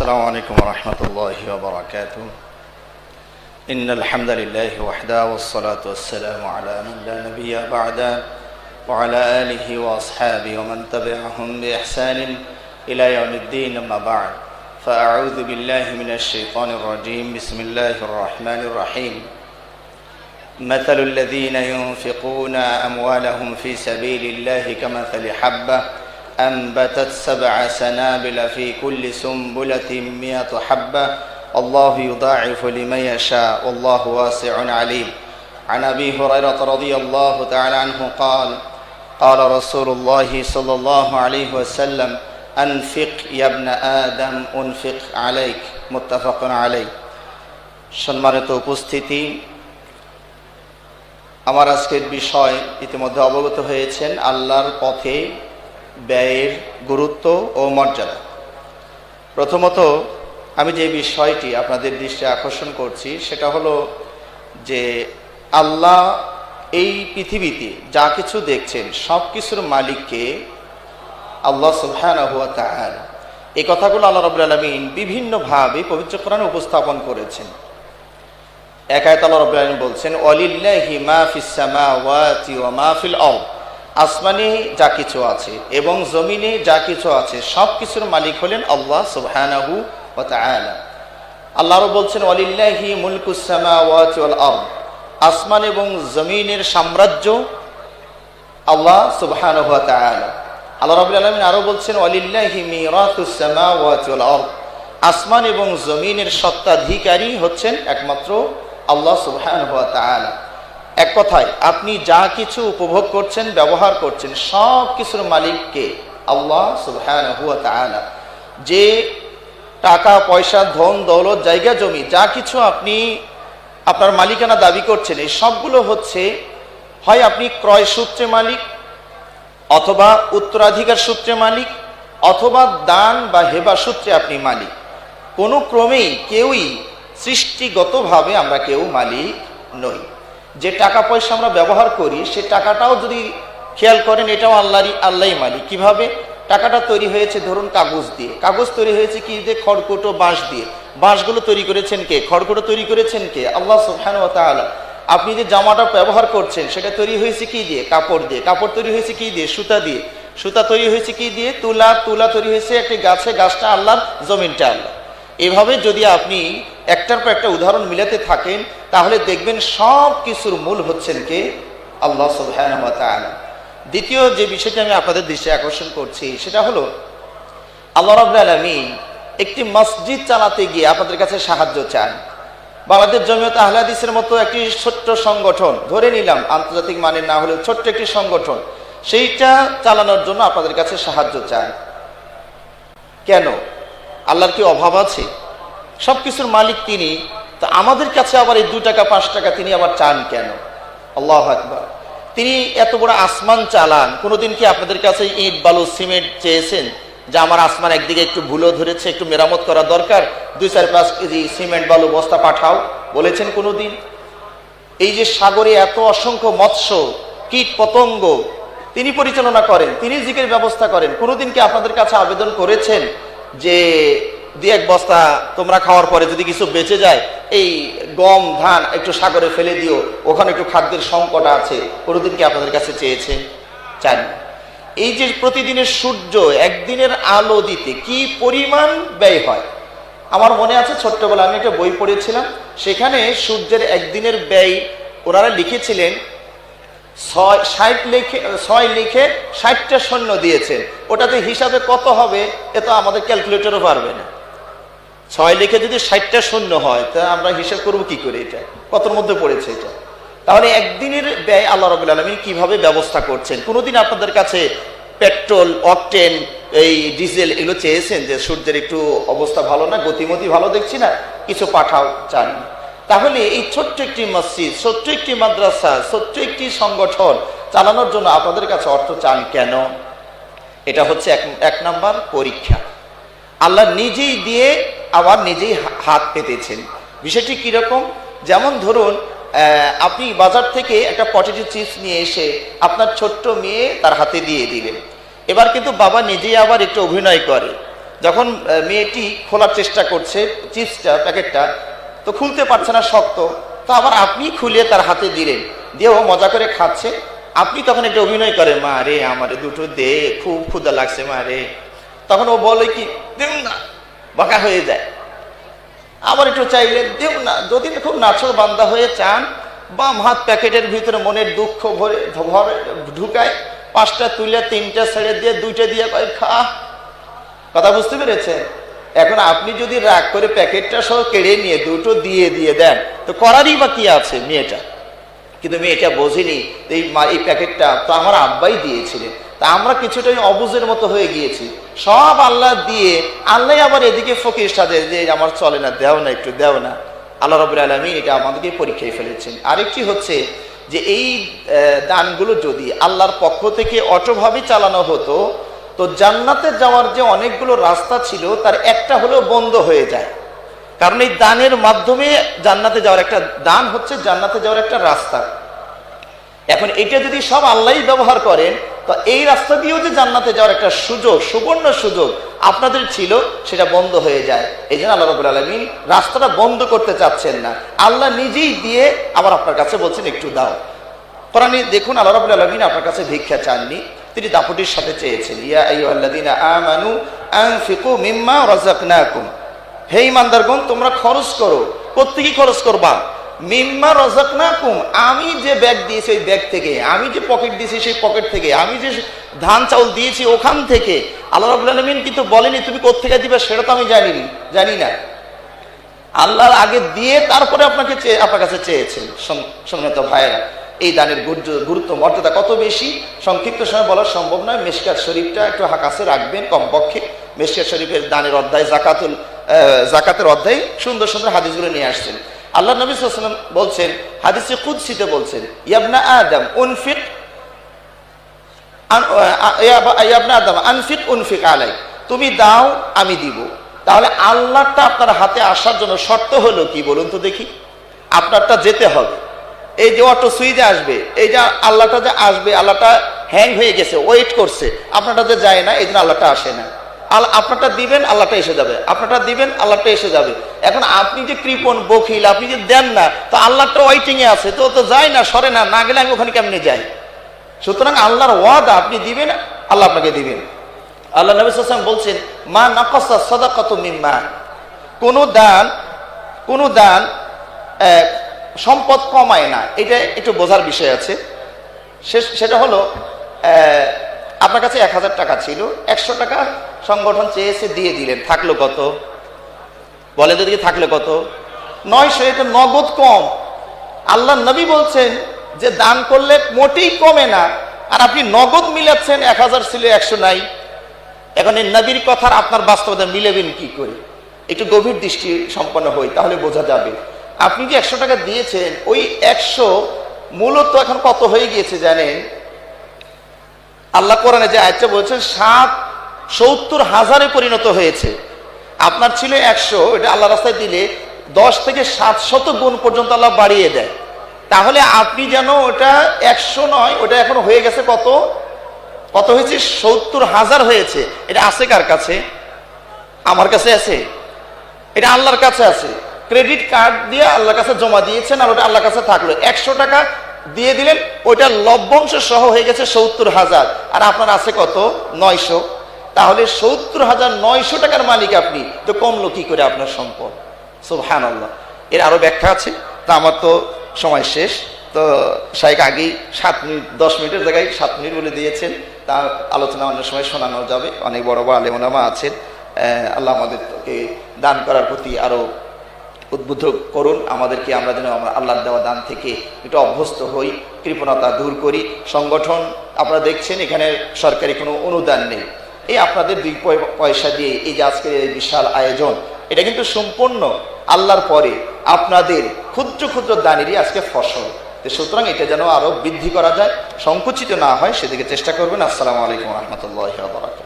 السلام عليكم ورحمة الله وبركاته. إن الحمد لله وحده والصلاة والسلام على من لا نبي بعده وعلى آله وأصحابه ومن تبعهم بإحسان إلى يوم الدين أما بعد. فأعوذ بالله من الشيطان الرجيم. بسم الله الرحمن الرحيم. مثل الذين ينفقون أموالهم في سبيل الله كمثل حبة أنبتت سبع سنابل في كل سنبلة مئة حبة الله يضاعف لمن يشاء والله واسع عليم عن أبي هريرة رضي الله تعالى عنه قال قال رسول الله صلى الله عليه وسلم أنفق يا ابن آدم أنفق عليك متفق عليه সম্মানিত উপস্থিতি আমার আজকের বিষয় ইতিমধ্যে অবগত হয়েছেন আল্লাহর পথে ব্যয়ের গুরুত্ব ও মর্যাদা। প্রথমত, আমি যে বিষয়টি আপনাদের দৃষ্টি আকর্ষণ করছি, সেটা হলো যে আল্লাহ এই পৃথিবীতে যা কিছু দেখছেন, সব কিছুর মালিককে আল্লাহ তাআলা এই কথাগুলো আল্লাহ রাব্বুল আলামিন বিভিন্নভাবে পবিত্র কোরআনে উপস্থাপন করেছেন। এক আয়াত আল্লাহ রাব্বুল আলামিন বলছেন, ওয়ালিল্লাহি মা ফিস সামাওয়াতি ওয়া মা ফিল আরদ। আসমানে যা কিছু আছে এবং জমিনে যা কিছু আছে সব কিছুর মালিক হলেন আল্লাহ সুবহানাহু ওয়া তাআলা। আল্লাহও বলছেন, ওয়ালিল্লাহি মুলকুস সামাওয়াতি ওয়াল আরদ। আসমান এবং জমিনের সাম্রাজ্য আল্লাহ সুবহানাহু ওয়া তাআলা। আল্লাহ রাব্বুল আলামিন আরও বলছেন, ওয়ালিল্লাহি মিরাতুস সামাওয়াতি ওয়াল আরদ। আসমান এবং জমিনের সত্ত্বাধিকারী হচ্ছেন একমাত্র আল্লাহ সুবহানাহু ওয়া তাআলা। এক কথায়, আপনি যা কিছু উপভোগ করছেন, ব্যবহার করছেন, সব কিছুর মালিককে আল্লাহ তাআলা। যে টাকা, পয়সা, ধন, দৌলত, জায়গা, জমি, যা কিছু আপনি আপনার মালিকানা দাবি করছেন, এই সবগুলো হচ্ছে, হয় আপনি ক্রয় সূত্রে মালিক, অথবা উত্তরাধিকার সূত্রে মালিক, অথবা দান বা হেবা সূত্রে আপনি মালিক। কোনো ক্রমেই কেউই সৃষ্টিগতভাবে আমরা কেউ মালিক নই। যে টাকা পয়সা আমরা ব্যবহার করি, সে টাকাটাও যদি খেয়াল করেন, এটাও আল্লাহরই আল্লাহ মালিক। কীভাবে? টাকাটা তৈরি হয়েছে ধরুন কাগজ দিয়ে। কাগজ তৈরি হয়েছে কি? দিয়ে খড়কুটো বাঁশ দিয়ে। বাঁশগুলো তৈরি করেছেন কে? খড়কুটো তৈরি করেছেন কে? আল্লাহ সুবহানাহু ওয়া তাআলা। আপনি যে জামাটা ব্যবহার করছেন, সেটা তৈরি হয়েছে কি দিয়ে? কাপড় দিয়ে। কাপড় তৈরি হয়েছে কি দিয়ে? সুতা দিয়ে। সুতা তৈরি হয়েছে কি দিয়ে? তুলা। তুলা তৈরি হয়েছে একটি গাছে। গাছটা আল্লাহর জমিনটা আল্লাহ। এভাবে যদি আপনি একটার পর একটা উদাহরণ মিলাতে থাকেন তাহলে দেখবেন সব কিছুর মূল হচ্ছেন কে? আল্লাহ সুবহানাহু দ্বিতীয় যে বিষয়টি আমি আপনাদের দৃষ্টি আকর্ষণ করছি, সেটা হলো, আল্লাহ রাব্বুল আলামিন একটি মসজিদ চালাতে গিয়ে আপনাদের কাছে সাহায্য চান। বাংলাদেশ জমিয়ত আহলাদিসের মতো একটি ছোট্ট সংগঠন, ধরে নিলাম, আন্তর্জাতিক মানের না হলেও ছোট্ট একটি সংগঠন, সেইটা চালানোর জন্য আপনাদের কাছে সাহায্য চায় কেন? আল্লাহর কি অভাব আছে? সব কিছুর মালিক তিনি তো আমাদের কাছে আবার এই দু টাকা, পাঁচ টাকা তিনি আবার চান কেন? আল্লাহ আকবার। তিনি এত বড় আসমান চালান, কোনোদিন কি আপনাদের কাছে ইট, বালু, সিমেন্ট চেয়েছেন যে আমার আসমান একদিকে একটু ভুলো ধরেছে, একটু মেরামত করা দরকার? দুই চার পাঁচ কেজি সিমেন্ট, বালু, বস্তা পাঠাও, বলেছেন কোনোদিন। এই যে সাগরে এত অসংখ্য মৎস্য, কীট পতঙ্গ, তিনি পরিচালনা করেন, তিনি জিকের ব্যবস্থা করেন, কোনোদিন কি আপনাদের কাছে আবেদন করেছেন যে দু এক বস্তা তোমরা খাওয়ার পরে যদি কিছু বেঁচে যায়, এই গম, ধান একটু সাগরে ফেলে দিও, ওখানে একটু খাদ্যের সংকট আছে। কোনোদিন কি আপনাদের কাছে চেয়েছে? চান এই যে প্রতিদিনের সূর্য একদিনের আলো দিতে কি পরিমাণ ব্যয় হয়? আমার মনে আছে ছোট্টবেলা আমি একটা বই পড়েছিলাম, সেখানে সূর্যের একদিনের ব্যয় ওনারা লিখেছিলেন, ছয়, ষাট লিখে, ছয় লিখে ষাটটা সৈন্য দিয়েছেন। ওটাতে হিসাবে কত হবে, এ তো আমাদের ক্যালকুলেটরও পারবে না। ছয় লিখে যদি ষাটটা শূন্য হয়, তা আমরা হিসাব করব কি করে এটা? কতর মধ্যে পড়েছে এটা? তাহলে একদিনের ব্যয় আল্লাহ রবুল আলমী কীভাবে ব্যবস্থা করছেন? কোনোদিন আপনাদের কাছে পেট্রোল, অকটেন, এই ডিজেল এগুলো চেয়েছেন যে সূর্যের একটু অবস্থা ভালো না, গতিমতি ভালো দেখছি না, কিছু পাঠাও চান। তাহলে এই ছোট্ট একটি মসজিদ, ছোট্ট একটি মাদ্রাসা, ছোট্ট একটি সংগঠন চালানোর জন্য আপনাদের কাছে অর্থ চান কেন? এটা হচ্ছে এক এক নাম্বার পরীক্ষা। আল্লাহ নিজেই দিয়ে আবার নিজেই হাত পেতেছেন। বিষয়টি কীরকম? যেমন ধরুন আপনি বাজার থেকে একটা পটেটো চিপস নিয়ে এসে আপনার ছোট্ট মেয়ে তার হাতে দিয়ে দিলেন। এবার কিন্তু বাবা নিজেই আবার একটু অভিনয় করে। যখন মেয়েটি খোলার চেষ্টা করছে চিপসটা, প্যাকেটটা, তো খুলতে পারছে না, শক্ত। তো আবার আপনি খুলে তার হাতে দিলেন। দিয়ে ও মজা করে খাচ্ছে। আপনি তখন একটা অভিনয় করেন, মা রে, আমারে দুটো দে, খুব ক্ষুদা লাগছে, মা রে। তখন ও বলে কি না। বাঁকা হয়ে যায়। আবার একটু চাইলেন দেব না, যদি খুব নাছর বান্দা হয়ে চান, বাম হাত প্যাকেটের ভিতরে মনের দুঃখ ভরে ভরে ঢুকায়, পাঁচটা তুলে তিনটা ছেড়ে দিয়ে, দুইটা দিয়ে কয়, খা। কথা বুঝতে পেরেছেন? এখন আপনি যদি রাগ করে প্যাকেটটা সহ কেড়ে নিয়ে দুটো দিয়ে দিয়ে দেন, তো করারই বা কি আছে মেয়েটা? কিন্তু আমি এটা যে এই এই প্যাকেটটা তো আমার আব্বাই দিয়েছিলেন। তা আমরা কিছুটা ওই অবুজের মতো হয়ে গিয়েছি। সব আল্লাহ দিয়ে আল্লাহ আবার এদিকে ফকির সাজে যে আমার চলে না, দেও না, একটু দেও না। আল্লাহ রবুল আলমী এটা আমাদেরকে পরীক্ষায় ফেলেছেন। আরেকটি হচ্ছে যে এই দানগুলো যদি আল্লাহর পক্ষ থেকে অটোভাবে চালানো হতো, তো জান্নাতে যাওয়ার যে অনেকগুলো রাস্তা ছিল, তার একটা হলেও বন্ধ হয়ে যায়। কারণ এই দানের মাধ্যমে জান্নাতে যাওয়ার একটা দান হচ্ছে জান্নাতে যাওয়ার একটা রাস্তা। এখন এটা যদি সব আল্লাহই ব্যবহার করেন, তো এই রাস্তা দিয়েও যে জান্নাতে যাওয়ার একটা সুযোগ, সুবর্ণ সুযোগ আপনাদের ছিল, সেটা বন্ধ হয়ে যায়। এই জন্য আল্লাহ রবুল আলমিন রাস্তাটা বন্ধ করতে চাচ্ছেন না। আল্লাহ নিজেই দিয়ে আবার আপনার কাছে বলছেন, একটু দাও। কোরআনে দেখুন, আল্লাহ রাব্বুল আলামিন আপনার কাছে ভিক্ষা চাননি। তিনি দাপটির সাথে চেয়েছেন, ইয়া আইয়ুহাল্লাযীনা আমানু আনফিকু মিম্মা রাযাকনাকুম। হে ইমানদারগণ, তোমরা খরচ করো। প্রত্যেকই খরচ করবা। মিম্মা রাযাকনাকুম, আমি যে ব্যাগ দিয়েছি ওই ব্যাগ থেকে, আমি যে পকেট দিয়েছি সেই পকেট থেকে, আমি যে ধান চাউল দিয়েছি ওখান থেকে, আল্লাহ রাব্বুল আলামিন কিন্তু বলেনি, তুমি কোত্থেকে দিবে? সেটা তো আমি জানি জানি না। আল্লাহর আগে দিয়ে তারপরে আপনাকে আপনার কাছে চেয়েছেন সম- সম্মানিত ভাইয়েরা। এই দানের গুরুত্ব- মর্যাদা কত বেশি? সংক্ষিপ্ত সময় বলা সম্ভব নয়। মেশকাত শরীফটা একটু হাকাছে রাখবেন কমপক্ষে। মেশকাত শরীফের দানের অধ্যায় জাকাতুল জাকাতের অধ্যায় সুন্দর সুন্দর হাদিসগুলো নিয়ে আসছেন। আল্লাহ নবী সাল্লাম বলছেন, হাদিসে কুদসিতে বলছেন, ইয়াবনা আদম উনফিক ইয়া- ইয়াবনা আদম আনফিক, উনফিক আলাই তুমি দাও, আমি দিব। তাহলে আল্লাহটা আপনার হাতে আসার জন্য শর্ত হলো কি বলুন তো দেখি। আপনারটা যেতে হবে। এই যে অটো সুইচে আসবে, এই যে আল্লাহটা যে আসবে, আল্লাহটা হ্যাং হয়ে গেছে ওয়েট করছে, আপনারটা যে যায় না, এই জন্য আল্লাহটা আসে না। আল- আপনারটা দিবেন আল্লাহটা এসে যাবে। আপনারটা দিবেন আল্লাহটা এসে যাবে। এখন আপনি যে কৃপন বকিল আপনি যে দেন না, তো আল্লাহটা ওয়েটিং এ আছে, তো তো যায় না, সরে না না গেলে আমি ওখানে কেমনে যাই? সুতরাং আল্লাহর ওয়াদা আপনি দিবেন, আল্লাহ আপনাকে দিবেন। আল্লাহ নবী সাল্লাম বলছেন, মা নাকসা সাদাকাতু মিম্মা। কোন দান কোন দান সম্পদ কমায় না। এটা একটু বোঝার বিষয় আছে। সেটা হলো আপনার কাছে এক হাজার টাকা ছিল, একশো টাকা সংগঠন চেয়েছে, দিয়ে দিলেন। থাকল কত? বলেন তো থাকলে কত? নয়শো এটা নগদ কম। আল্লাহ নবী বলছেন যে দান করলে মোটেই কমে না। আর আপনি নগদ মিলাচ্ছেন, এক হাজার ছিল, একশো নাই। এখন এই নবীর কথার আপনার বাস্তবতা মিলেবেন কি করে? একটু গভীর দৃষ্টি সম্পন্ন হই, তাহলে বোঝা যাবে। আপনি যে একশো টাকা দিয়েছেন, ওই একশো মূলত এখন কত হয়ে গিয়েছে জানেন? আল্লাহ কোরআনে যে আয়টা বলছেন সাত সত্তর হাজারে পরিণত হয়েছে। আপনার ছিল একশো, এটা আল্লাহ রাস্তায় দিলে দশ থেকে সাতশত গুণ পর্যন্ত আল্লাহ বাড়িয়ে দেয়। তাহলে আপনি যেন ওটা একশো নয়, ওটা এখন হয়ে গেছে কত? কত হয়েছে? সত্তর হাজার হয়েছে। এটা আছে কার কাছে? আমার কাছে আছে। এটা আল্লাহর কাছে আছে। ক্রেডিট কার্ড দিয়ে আল্লাহর কাছে জমা দিয়েছেন আর ওটা আল্লাহর কাছে থাকল। একশো টাকা দিয়ে দিলেন, ওইটা লভ্যাংশ সহ হয়ে গেছে সত্তর হাজার। আর আপনার আছে কত? নয়শো। তাহলে সত্তর হাজার নয়শো টাকার মালিক আপনি, তো কমলো কি করে আপনার সম্পদ? সুবহান আল্লাহ এর আরও ব্যাখ্যা আছে, তা আমার তো সময় শেষ। তো শাইক আগেই সাত মিনিট, দশ মিনিটের জায়গায় সাত মিনিট বলে দিয়েছেন। তা আলোচনা অন্য সময় শোনানো যাবে। অনেক বড় বড় আলেমনামা আছেন। আল্লাহ আমাদেরকে দান করার প্রতি আরও উদ্বুদ্ধ করুন। আমাদেরকে আমরা যেন আমরা আল্লাহর দেওয়া দান থেকে একটু অভ্যস্ত হই, কৃপণতা দূর করি। সংগঠন, আপনারা দেখছেন, এখানে সরকারি কোনো অনুদান নেই। এই আপনাদের দুই পয়- পয়সা দিয়ে এই যে আজকের এই বিশাল আয়োজন, এটা কিন্তু সম্পূর্ণ আল্লাহর পরে আপনাদের ক্ষুদ্র ক্ষুদ্র দানেরই আজকে ফসল। তো সুতরাং এটা যেন আরও বৃদ্ধি করা যায়, সংকুচিত না হয়, সেদিকে চেষ্টা করবেন। আসসালামু আলাইকুম রহমতুল্লাহ